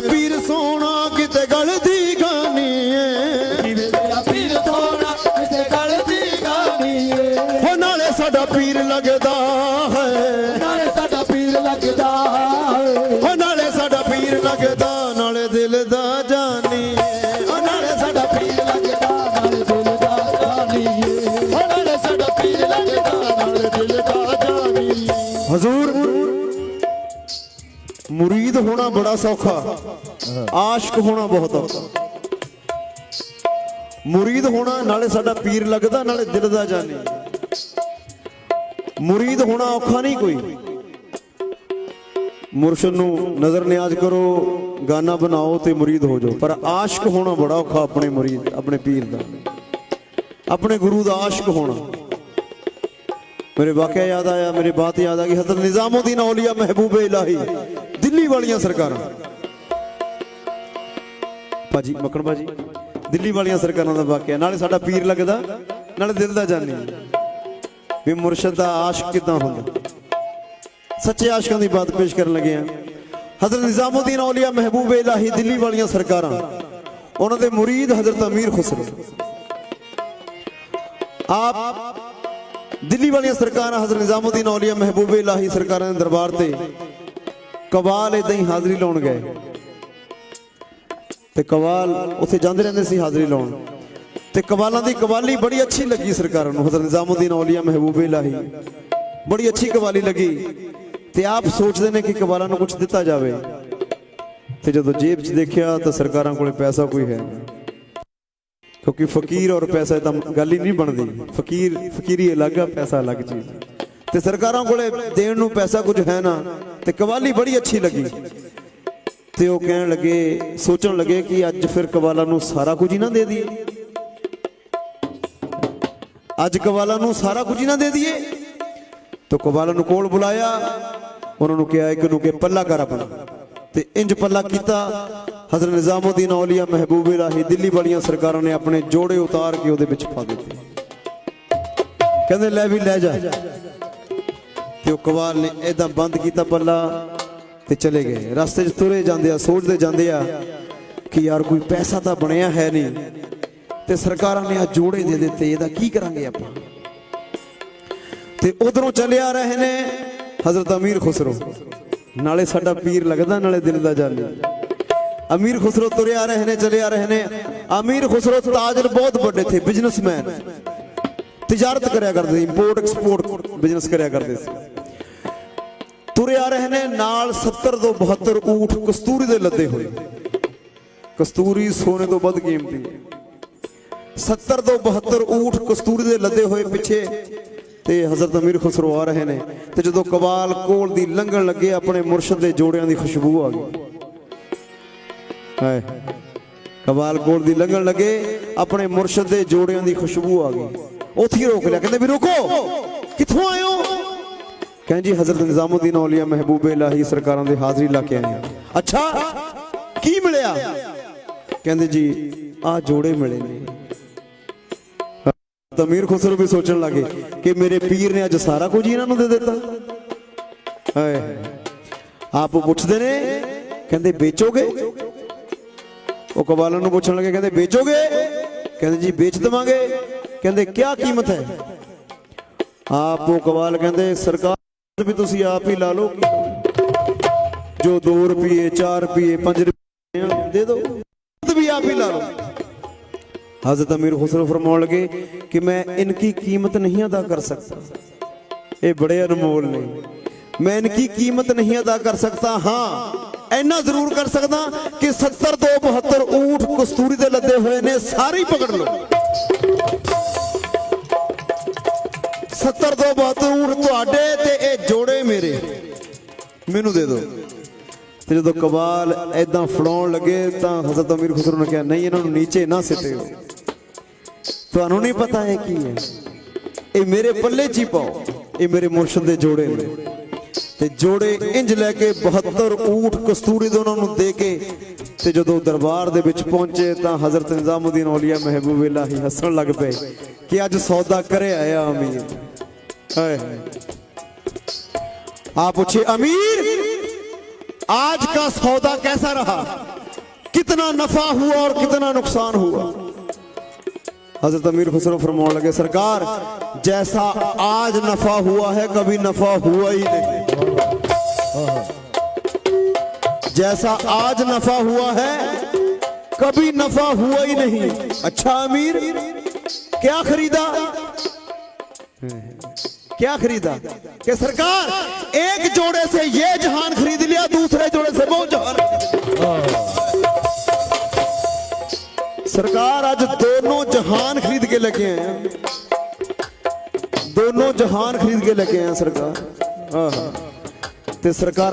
ਮੇਰਾ ਪੀਰ ਸੋਹਣਾ ਕਿਤੇ ਗਲ ਦੀ ਗਾਨੀ ਏ। ਮੇਰਾ ਪੀਰ ਸੋਹਣਾ ਕਿਤੇ ਗਲ ਦੀ ਗਾਨੀ ਏ। ਹੋ ਨਾਲੇ ਸਾਡਾ ਪੀਰ ਲੱਗਦਾ ਹੈ। ਬੜਾ ਸੌਖਾ। ਆਸ਼ਕ ਹੋਣਾ ਬਹੁਤ ਔਖਾ। ਮੁਰੀਦ ਹੋਣਾ, ਨਾਲੇ ਸਾਡਾ ਪੀਰ ਲੱਗਦਾ, ਨਾਲੇ ਦਿਲ ਦਾ ਜਾਨੀ। ਮੁਰੀਦ ਹੋਣਾ ਔਖਾ ਨਹੀਂ ਕੋਈ। ਮੁਰਸ਼ਦ ਨੂੰ ਨਜ਼ਰ ਨਿਆਜ਼ ਕਰੋ ਗਾਣਾ ਬਣਾਓ ਤੇ ਮੁਰੀਦ ਹੋ ਜਾਓ। ਪਰ ਆਸ਼ਕ ਹੋਣਾ ਬੜਾ ਔਖਾ ਆਪਣੇ ਮੁਰੀਦ, ਆਪਣੇ ਪੀਰ ਦਾ। ਆਪਣੇ ਗੁਰੂ ਦਾ ਆਸ਼ਕ ਹੋਣਾ। ਮੇਰੇ ਵਾਕਿਆ ਯਾਦ ਆਇਆ, ਮੇਰੇ ਬਾਤ ਯਾਦ ਆ ਗਈ, ਹਜ਼ਰਤ ਨਿਜ਼ਾਮੁਦੀਨ ਔਲੀਆ ਮਹਿਬੂਬ ਇਲਾਹੀ। ਦਿੱਲੀ ਵਾਲੀਆਂ ਸਰਕਾਰਾਂ। ਭਾਜੀ ਮੱਕੜ ਭਾਜੀ, ਦਿੱਲੀ ਵਾਲੀਆਂ ਸਰਕਾਰਾਂ ਦਾ ਵਾਕਿਆ। ਨਾਲੇ ਸਾਡਾ ਪੀਰ ਲੱਗਦਾ, ਨਾਲੇ ਦਿਲ ਦਾ ਜਾਨੀ। ਵੀ ਮੁਰਸ਼ਦ ਦਾ ਆਸ਼ਕ ਕਿਦਾਂ ਹੁੰਦਾ? ਸੱਚੇ ਆਸ਼ਕਾਂ ਦੀ ਬਾਤ ਪੇਸ਼ ਕਰਨ ਲੱਗੇ ਆ ਹਜ਼ਰਤ ਨਿਜ਼ਾਮੁਦੀਨ ਔਲੀਆ ਮਹਿਬੂਬ ਇਲਾਹੀ ਦਿੱਲੀ ਵਾਲੀਆਂ ਸਰਕਾਰਾਂ। ਉਹਨਾਂ ਦੇ ਮੁਰੀਦ ਹਜ਼ਰਤ ਅਮੀਰ ਖੁਸਰੋ। ਆਪ ਦਿੱਲੀ ਵਾਲੀਆਂ ਸਰਕਾਰਾਂ ਹਜ਼ਰਤ ਨਿਜ਼ਾਮੁਦੀਨ ਔਲੀਆ ਮਹਿਬੂਬ ਇਲਾਹੀ ਸਰਕਾਰਾਂ ਦੇ ਦਰਬਾਰ ਤੇ ਕਵਾਲ ਇਦਾਂ ਹੀ ਹਾਜ਼ਰੀ ਲਾਉਣ ਗਏ। ਤੇ ਕਵਾਲ ਉੱਥੇ ਜਾਂਦੇ ਰਹਿੰਦੇ ਸੀ ਹਾਜ਼ਰੀ ਲਾਉਣ। ਤੇ ਕਵਾਲਾਂ ਦੀ ਕਵਾਲੀ ਬੜੀ ਅੱਛੀ ਲੱਗੀ ਸਰਕਾਰ ਨੂੰ, ਹਜ਼ਰਤ ਨਿਜ਼ਾਮੁਦੀਨ ਔਲੀਆ ਮਹਿਬੂਬ ਇਲਾਹੀ। ਬੜੀ ਅੱਛੀ ਕਵਾਲੀ ਲੱਗੀ। ਤੇ ਆਪ ਸੋਚਦੇ ਨੇ ਕਿ ਕਵਾਲਾਂ ਨੂੰ ਕੁਝ ਦਿੱਤਾ ਜਾਵੇ। ਤੇ ਜਦੋਂ ਜੇਬ 'ਚ ਦੇਖਿਆ ਤਾਂ ਸਰਕਾਰਾਂ ਕੋਲੇ ਪੈਸਾ ਕੋਈ ਹੈ ਨਹੀਂ। ਕਿਉਂਕਿ ਫਕੀਰ ਔਰ ਪੈਸਾ ਤਾਂ ਗੱਲ ਹੀ ਨਹੀਂ ਬਣਦੀ। ਫਕੀਰ, ਫਕੀਰੀ ਅਲੱਗ ਆ ਪੈਸਾ ਅਲੱਗ ਚੀਜ਼ ਤੇ ਸਰਕਾਰਾਂ ਕੋਲੇ ਦੇਣ ਨੂੰ ਪੈਸਾ ਕੁਝ ਹੈ ਨਾ। ਤੇ ਕਵਾਲੀ ਬੜੀ ਅੱਛੀ ਲੱਗੀ। ਤੇ ਉਹ ਕਹਿਣ ਲੱਗੇ, ਸੋਚਣ ਲੱਗੇ ਕਿ ਅੱਜ ਫਿਰ ਕਵਾਲਾ ਨੂੰ ਸਾਰਾ ਕੁਝ ਹੀ ਨਾ ਦੇ ਦਈਏ। ਅੱਜ ਕਵਾਲਾਂ ਨੂੰ ਸਾਰਾ ਕੁਝ ਹੀ ਨਾ ਦੇ ਦਈਏ। ਤੋ ਕਵਾਲਾਂ ਨੂੰ ਕੋਲ ਬੁਲਾਇਆ। ਉਹਨਾਂ ਨੂੰ ਕਿਹਾ, ਇੱਕ ਨੂੰ ਕਿ ਪੱਲਾ ਕਰ ਆਪਣਾ। ਤੇ ਇੰਜ ਪੱਲਾ ਕੀਤਾ। ਹਜ਼ਰਤ ਨਿਜ਼ਾਮੁਦੀਨ ਔਲੀਆ ਮਹਿਬੂਬ ਇਲਾਹੀ ਦਿੱਲੀ ਵਾਲੀਆਂ ਸਰਕਾਰਾਂ ਨੇ ਆਪਣੇ ਜੋੜੇ ਉਤਾਰ ਕੇ ਉਹਦੇ ਵਿੱਚ ਪਾ ਦਿੱਤੇ। ਕਹਿੰਦੇ, ਲੈ ਵੀ ਲੈ ਜਾ। ਤੇ ਉਹ ਕਵਾਲ ਨੇ ਇਦਾਂ ਬੰਦ ਕੀਤਾ ਪੱਲਾ ਤੇ ਚਲੇ ਗਏ। ਰਸਤੇ 'ਚ ਤੁਰੇ ਜਾਂਦੇ ਆ, ਸੋਚਦੇ ਜਾਂਦੇ ਆ ਕਿ ਯਾਰ ਕੋਈ ਪੈਸਾ ਤਾਂ ਬਣਿਆ ਹੈ ਨਹੀਂ ਤੇ ਸਰਕਾਰਾਂ ਨੇ ਆ ਜੋੜੇ ਦੇ ਦਿੱਤੇ, ਇਹਦਾ ਕੀ ਕਰਾਂਗੇ ਆਪਾਂ? ਤੇ ਉਧਰੋਂ ਚੱਲੇ ਰਹੇ ਨੇ ਹਜ਼ਰਤ ਅਮੀਰ ਖੁਸਰੋ। ਨਾਲੇ ਸਾਡਾ ਪੀਰ ਲੱਗਦਾ, ਨਾਲੇ ਦਿਲ ਦਾ ਜਾਨੀ। ਅਮੀਰ ਖੁਸਰੋ ਤੁਰੇ ਆ ਰਹੇ ਨੇ, ਚਲੇ ਆ ਰਹੇ ਨੇ। ਅਮੀਰ ਖੁਸਰੋ ਤਾਜਰ ਬਹੁਤ ਵੱਡੇ ਥੇ ਬਿਜ਼ਨਸਮੈਨ ਤਜਾਰਤ ਕਰਿਆ ਕਰਦੇ ਸੀ ਇੰਪੋਰਟ ਐਕਸਪੋਰਟ ਬਿਜ਼ਨਸ ਕਰਿਆ ਕਰਦੇ ਸੀ। ਤੁਰੇ ਆ ਨਾਲ 70 ਤੋਂ 72 ਊਠ ਕਸਤੂਰੀ ਦੇ ਲੱਦੇ ਹੋਏ। ਕਸਤੂਰੀ ਸੋਨੇ ਤੋਂ ਵੱਧ ਕੀਮਤੀ 70 ਤੋਂ 72 ਊਠ ਕਸਤੂਰੀ ਦੇ ਲੱਦੇ ਹੋਏ ਪਿੱਛੇ ਤੇ ਹਜ਼ਰਤ ਅਮੀਰ ਖੁਸਰੋ ਆ ਰਹੇ ਨੇ ਤੇ ਜਦੋਂ ਕਵਾਲ ਕੋਲ ਦੀ ਲੰਘਣ ਲੱਗੇ, ਆਪਣੇ ਮੁਰਸ਼ਦ ਦੇ ਜੋੜਿਆਂ ਦੀ ਖੁਸ਼ਬੂ ਆ ਗਈ। ਹਾਏ ਕਵਾਲ ਕੋਲ ਦੀ ਲੰਘਣ ਲੱਗੇ, ਆਪਣੇ ਮੁਰਸ਼ਦ ਦੇ ਜੋੜਿਆਂ ਦੀ ਖੁਸ਼ਬੂ ਆ ਗਈ। ਉੱਥੇ ਰੋਕ ਲਿਆ, ਕਹਿੰਦੇ ਵੀ ਰੁਕੋ, ਕਿੱਥੋਂ ਆਏ ਕਹਿੰਦੇ ਜੀ, ਹਜ਼ਰਤ ਨਿਜ਼ਾਮੁਦੀਨ ਔਲੀਆ ਮਹਿਬੂਬ ਇਲਾਹੀ ਸਰਕਾਰਾਂ ਦੇ ਹਾਜ਼ਰੀ ਲਾ ਕੇ ਆਏ ਅੱਛਾ, ਕੀ ਮਿਲਿਆ? ਕਹਿੰਦੇ ਜੀ ਆ ਜੋੜੇ ਮਿਲੇ ਨੇ। ਤਮੀਰ ਖੁਸਰੋ ਵੀ ਸੋਚਣ ਲੱਗੇ ਕਿ ਮੇਰੇ ਪੀਰ ਨੇ ਅੱਜ ਸਾਰਾ ਕੁਝ ਇਹਨਾਂ ਨੂੰ ਦੇ ਦਿੱਤਾ। ਹਾਏ, ਆਪ ਪੁੱਛਦੇ ਨੇ, ਕਹਿੰਦੇ ਵੇਚੋਗੇ? ਉਹ ਕਵਾਲਾਂ ਨੂੰ ਪੁੱਛਣ ਲੱਗੇ, ਕਹਿੰਦੇ ਵੇਚੋਗੇ? ਕਹਿੰਦੇ ਜੀ, ਵੇਚ ਦਵਾਂਗੇ। ਕਹਿੰਦੇ ਕੀ ਕੀਮਤ ਹੈ? ਆਪ ਉਹ ਕਵਾਲ ਕਹਿੰਦੇ, ਸਰਕਾਰ ਤੇ ਵੀ ਤੁਸੀਂ ਆਪ ਹੀ ਲਾ ਲਓ। ਜੋ 2 ਰੁਪਏ 4 ਰੁਪਏ 5 ਰੁਪਏ ਦੇ ਦਿਓ ਤੇ ਵੀ ਆਪ ਹੀ ਲਾ ਲਓ। ਹਜ਼ਰਤ ਅਮੀਰ ਹੁਸਨ ਫਰਮਾਉਣ ਲਗੇ ਕਿ ਮੈਂ ਇਨਕੀ ਕੀਮਤ ਨਹੀਂ ਅਦਾ ਕਰ ਸਕਦਾ। ਇਹ ਬੜੇ ਅਨਮੋਲ ਨੇ। ਮੈਂ ਇਨਕੀ ਕੀਮਤ ਨਹੀਂ ਅਦਾ ਕਰ ਸਕਦਾ, ਹਾਂ, ਇੰਨਾ ਜ਼ਰੂਰ ਕਰ ਸਕਦਾ ਕਿ 70 ਤੋਂ 72 ਊਠ ਕਸਤੂਰੀ ਦੇ ਲੱਦੇ ਹੋਏ ਨੇ, ਸਾਰੇ ਪਕੜ ਲਓ। ਮੈਨੂੰ ਦੇ ਦਿਓ। ਤੇ ਜਦੋਂ ਕਬਾਲ ਐਦਾਂ ਫੜਾਉਣ ਲੱਗੇ ਤਾਂ ਹਜ਼ਰਤ ਅਮੀਰ ਖੁਸਰੋ ਨੇ ਕਿਹਾ, ਨਹੀਂ, ਇਹਨਾਂ ਨੂੰ ਨੀਚੇ ਨਾ ਸਿੱਟਿਓ। ਤੁਹਾਨੂੰ ਨਹੀਂ ਪਤਾ ਇਹ ਕੀ ਹੈ? ਇਹ ਮੇਰੇ ਪੱਲੇ 'ਚ ਹੀ ਪਾਓ। ਇਹ ਮੇਰੇ ਮੁਰਸ਼ਦ ਦੇ ਜੋੜੇ ਨੇ। ਤੇ ਜੋੜੇ ਇੰਜ ਲੈ ਕੇ 72 ਊਠ ਕਸਤੂਰੀ ਦੇ ਉਹਨਾਂ ਨੂੰ ਦੇ ਕੇ ਤੇ ਜਦੋਂ ਦਰਬਾਰ ਦੇ ਵਿੱਚ ਪਹੁੰਚੇ ਤਾਂ ਹਜ਼ਰਤ ਨਿਜ਼ਾਮੁਦੀਨ ਔਲੀਆ ਮਹਿਬੂਬ ਇਲਾਹੀ ਹੱਸਣ ਲੱਗ ਪਏ ਕਿ ਅੱਜ ਸੌਦਾ ਕਰੇ ਆਇਆ ਅਮੀਰ। ਹਾਏ ਹਾਏ। आप पूछिए, अमीर, आज का सौदा कैसा रहा? कितना नफा हुआ और कितना नुकसान हुआ? हज़रत अमीर खुसरो फरमाने लगे, सरकार, जैसा आज नफा हुआ है, कभी नफा हुआ ही नहीं। जैसा आज नफा हुआ है, कभी नफा हुआ ही नहीं। अच्छा अमीर, क्या खरीदा? क्या खरीदा कि सरकार एक जोड़े से ये जहान खरीद लिया दूसरे जोड़े से वो जहान सरकार आज दोनों जहान खरीद के लेके आए हैं दोनों जहान खरीद के लेके आए हैं सरकार हाँ हाँ। ते सरकार